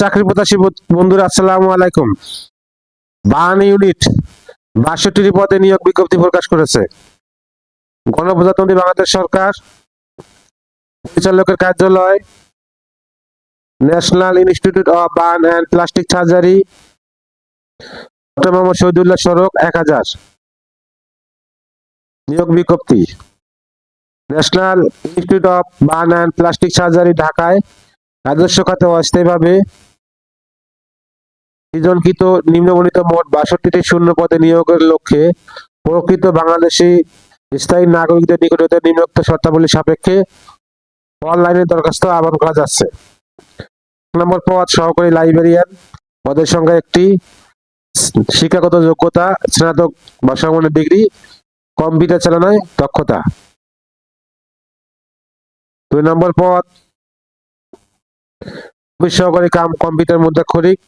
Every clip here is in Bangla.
চাকরি প্রত্যাশী বন্ধুরা, আসসালামু আলাইকুম। বাহান ইউনিট বাষট্টি পদে নিয়োগ বিজ্ঞপ্তি প্রকাশ করেছে। গণপ্রজাতন্ত্রী বাংলাদেশ সরকার, পরিচালকের কার্যালয়, national institute of burn and plastic surgery Mohammad Shahidullah সড়ক, এক হাজার। নিয়োগ বিজ্ঞপ্তি, national institute of burn and plastic surgery, ঢাকায়। রাজস্ব খাতে অস্থায়ীভাবে সৃজনকৃত নিম্নবর্ণিত মোট বাষট্টিটি শূন্য পদে নিয়োগের লক্ষ্যে প্রকৃত বাংলাদেশি স্থায়ী নাগরিকদের নিকট নিম্নোক্ত শর্তাবলী সাপেক্ষে অনলাইনে দরখাস্ত আহ্বান করা যাচ্ছে। এক নম্বর পদ, সহকারী লাইব্রেরিয়ান। পদের সংখ্যা একটি। শিক্ষাগত যোগ্যতা, স্নাতক বা সমমানের ডিগ্রি, কম্পিউটার চালানোয় দক্ষতা। দুই নম্বর পদ সহকারী কাম কম্পিউটার মুদ্রাক্ষরিক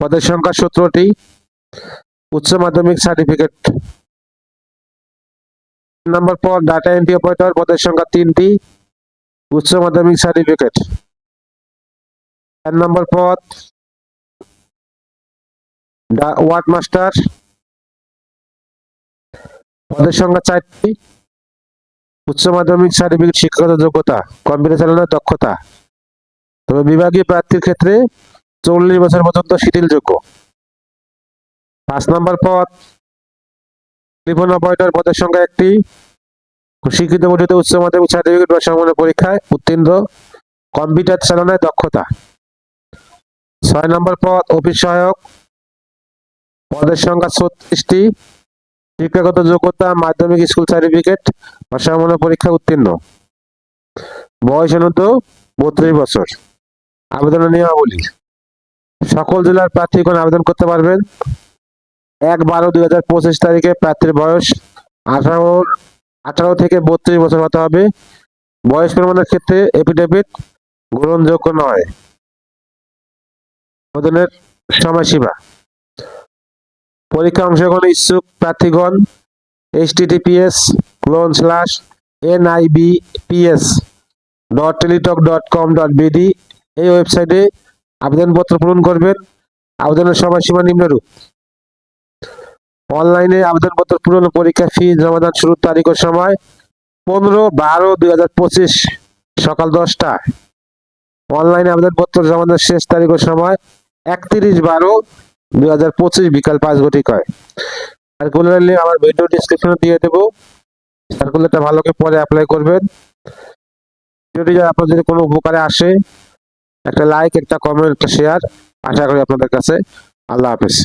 পদের সংখ্যা সতেরোটি। উচ্চ মাধ্যমিক সার্টিফিকেট। নম্বর পদ ডাটা এন্ট্রি অপারেটর পদের সংখ্যা তিনটি। উচ্চ মাধ্যমিক সার্টিফিকেট। চার নম্বর পদ ওয়ার্ড মাস্টার পদের সংখ্যা চারটি। উচ্চ মাধ্যমিক সার্টিফিকেট শিক্ষাগত যোগ্যতা, কম্পিউটার চালানোর দক্ষতা। তবে বিভাগীয় প্রার্থীর ক্ষেত্রে চল্লিশ বছর পর্যন্ত শিথিলযোগ্য। পাঁচ নম্বর পদ টেলিফোন অপারেটর পদের সংখ্যা একটি। শিক্ষিত পর্যন্ত উচ্চ মাধ্যমিক সার্টিফিকেট বা সমমানের পরীক্ষায় উত্তীর্ণ। কম্পিউটার চালানোয় দক্ষতা। ছয় নম্বর পদ, অফিস সহায়ক। পদের সংখ্যা ছত্রিশটি। শিক্ষাগত যোগ্যতা, মাধ্যমিক স্কুল সার্টিফিকেট বা সমমানের পরীক্ষা উত্তীর্ণ। বয়স অনুত বত্রিশ বছর। আবেদনের নিয়মাবলী। সকল জেলার প্রার্থীগণ আবেদন করতে পারবেন। এক বারো দুই হাজার পঁচিশ তারিখে প্রার্থীর বয়স আঠারো আঠারো থেকে বত্রিশ বছর হতে হবে। বয়স প্রমাণের ক্ষেত্রে এফিডেভিট গ্রহণযোগ্য নয়। আবেদনের সময়সীমা। পরীক্ষা অংশগ্রহণ ইচ্ছুক প্রার্থীগণ H TTPS colon slash N I B PS dot Teletalk dot com dot BD এই ওয়েবসাইটে আবেদনপত্র পূরণ করবেন। আবেদনের সময়সীমা নিম্নরূপ। অনলাইনে আবেদনপত্র পূরণ পরীক্ষা ফি জমাদান শুরুর তারিখ ও সময় পনেরো, বারো, দুই হাজার পঁচিশ, সকাল দশটা। অনলাইনে আবেদনপত্র জমাদান শেষ তারিখ ও সময় একত্রিশ, বারো, দুই হাজার পঁচিশ বিকাল পাঁচ ঘটিকায় সার্কুলারলি আমার ভিডিও ডিসক্রিপশনে দিয়ে দেবো। সার্কুলারটা ভালো করে পরে অ্যাপ্লাই করবেন। ভিডিওটি আপনার যদি কোনো উপকারে আসে একটা লাইক একটা কমেন্ট একটা শেয়ার আশা করি আপনাদের কাছে। আল্লাহ হাফেজ।